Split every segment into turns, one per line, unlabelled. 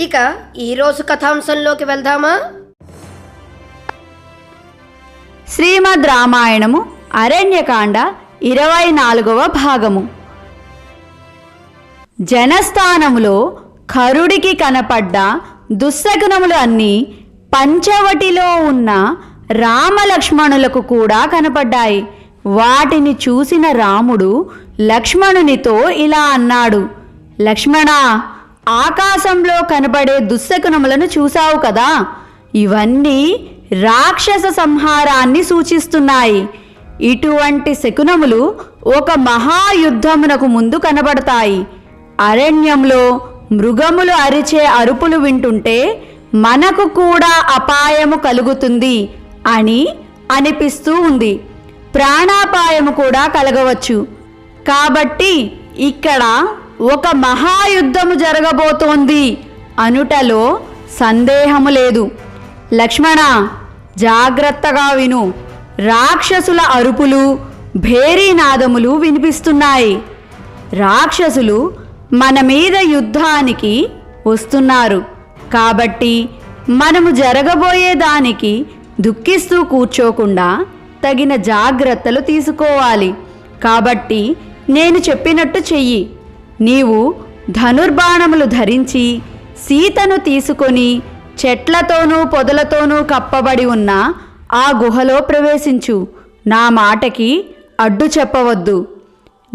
ఇక ఈరోజు కథాంశంలోకి వెళ్దామా?
శ్రీమద్ రామాయణము అరణ్యకాండ ఇరవై నాలుగవ భాగము. జనస్థానములో కరుడికి కనపడ్డ దుస్సగుణములు అన్నీ పంచవటిలో ఉన్న రామలక్ష్మణులకు కూడా కనపడ్డాయి. వాటిని చూసిన రాముడు లక్ష్మణునితో ఇలా అన్నాడు లక్ష్మణ ఆకాశంలో కనబడే దుశ్శకునములను చూశావు కదా? ఇవన్నీ రాక్షస సంహారాన్ని సూచిస్తున్నాయి. ఇటువంటి శకునములు ఒక మహాయుద్ధమునకు ముందు కనబడతాయి. అరణ్యంలో మృగములు అరిచే అరుపులు వింటుంటే మనకు కూడా అపాయము కలుగుతుంది అని అనిపిస్తూ ఉంది. ప్రాణాపాయము కూడా కలగవచ్చు. కాబట్టి ఇక్కడ ఒక మహాయుద్ధము జరగబోతోంది. అనుటలో సందేహము లేదు. లక్ష్మణ జాగ్రత్తగా విను. రాక్షసుల అరుపులు భేరీనాదములు వినిపిస్తున్నాయి. రాక్షసులు మన మీద యుద్ధానికి వస్తున్నారు. కాబట్టి మనము జరగబోయేదానికి దుఃఖిస్తూ కూర్చోకుండా తగిన జాగ్రత్తలు తీసుకోవాలి. కాబట్టి నేను చెప్పినట్టు చెయ్యి. నీవు ధనుర్బాణములు ధరించి సీతను తీసుకొని చెట్లతోనూ పొదలతోనూ కప్పబడి ఉన్న ఆ గుహలో ప్రవేశించు. నా మాటకి అడ్డు చెప్పవద్దు.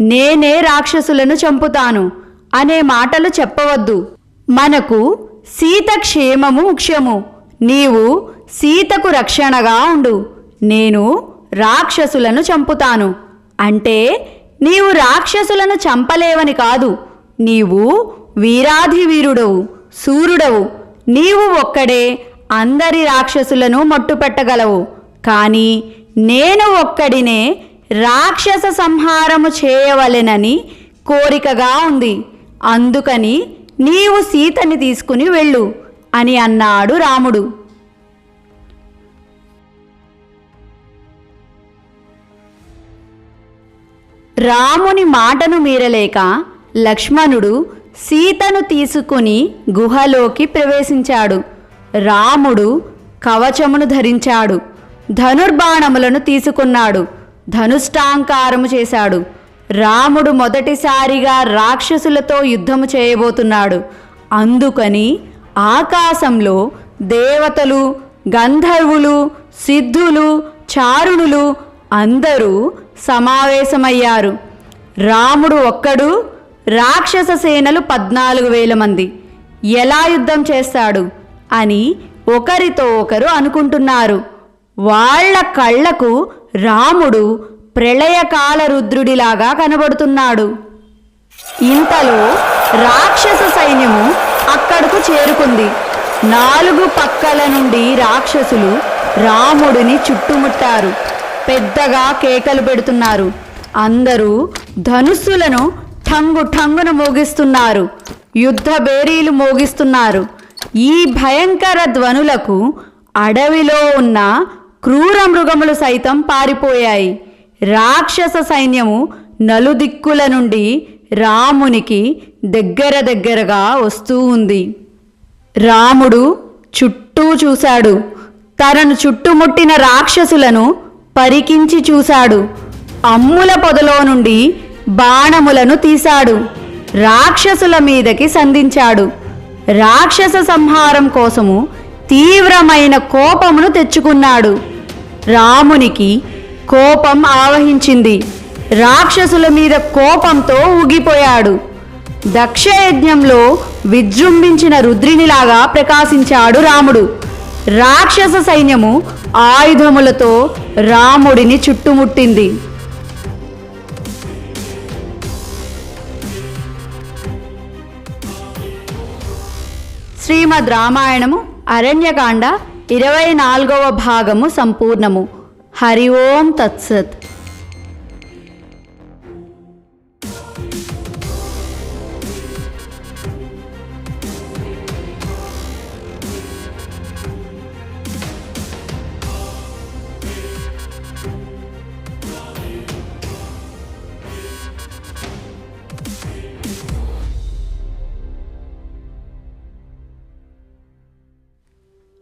నేనే రాక్షసులను చంపుతాను అనే మాటలు చెప్పవద్దు. మనకు సీత క్షేమము ముఖ్యము. నీవు సీతకు రక్షణగా ఉండు. నేను రాక్షసులను చంపుతాను. అంటే నీవు రాక్షసులను చంపలేవని కాదు. నీవు వీరాధివీరుడవు సూర్యుడవు నీవు ఒక్కడే అందరి రాక్షసులను మట్టుపెట్టగలవు. కానీ నేను ఒక్కడినే రాక్షస సంహారము చేయవలెనని కోరికగా ఉంది. అందుకని నీవు సీతని తీసుకుని వెళ్ళు అని అన్నాడు రాముడు. రాముని మాటను మీరలేక లక్ష్మణుడు సీతను తీసుకుని గుహలోకి ప్రవేశించాడు. రాముడు కవచమును ధరించాడు. ధనుర్బాణములను తీసుకున్నాడు. ధనుష్టాంకారము చేశాడు. రాముడు మొదటిసారిగా రాక్షసులతో యుద్ధము చేయబోతున్నాడు. అందుకని ఆకాశంలో దేవతలు గంధర్వులు సిద్ధులు చారుణులు అందరూ సమావేశమయ్యారు. రాముడు ఒక్కడు రాక్షస సేనలు పద్నాలుగు వేల మంది. ఎలా యుద్ధం చేస్తాడు? అని ఒకరితో ఒకరు అనుకుంటున్నారు. వాళ్ళ కళ్ళకు రాముడు ప్రళయకాల రుద్రుడిలాగా కనబడుతున్నాడు. ఇంతలో రాక్షస సైన్యము అక్కడకు చేరుకుంది. నాలుగు పక్కల నుండి రాక్షసులు రాముడిని చుట్టుముట్టారు. పెద్దగా కేకలు పెడుతున్నారు. అందరూ ధనుస్సులను ఠంగు ఠంగున మోగిస్తున్నారు. యుద్ధ బేరీలు మోగిస్తున్నారు. ఈ భయంకర ధ్వనులకు అడవిలో ఉన్న క్రూర మృగములు సైతం పారిపోయాయి. రాక్షస సైన్యము నలుదిక్కుల నుండి రామునికి దగ్గర దగ్గరగా వస్తూ ఉంది. రాముడు చుట్టూ చూశాడు. తనను చుట్టుముట్టిన రాక్షసులను పరికించి చూశాడు. అమ్ముల పొదలో నుండి బాణములను తీశాడు. రాక్షసుల మీదకి సంధించాడు. రాక్షస సంహారం కోసము తీవ్రమైన కోపమును తెచ్చుకున్నాడు. రామునికి కోపం ఆవహించింది. రాక్షసుల మీద కోపంతో ఊగిపోయాడు. దక్షయజ్ఞంలో విజృంభించిన రుద్రినిలాగా ప్రకాశించాడు రాముడు. రాక్షస సైన్యము ఆయుధములతో రాముడిని చుట్టుముట్టింది. శ్రీమద్ రామాయణము అరణ్యకాండ ఇరవై నాలుగవ భాగము సంపూర్ణము. హరి ఓం తత్సత్.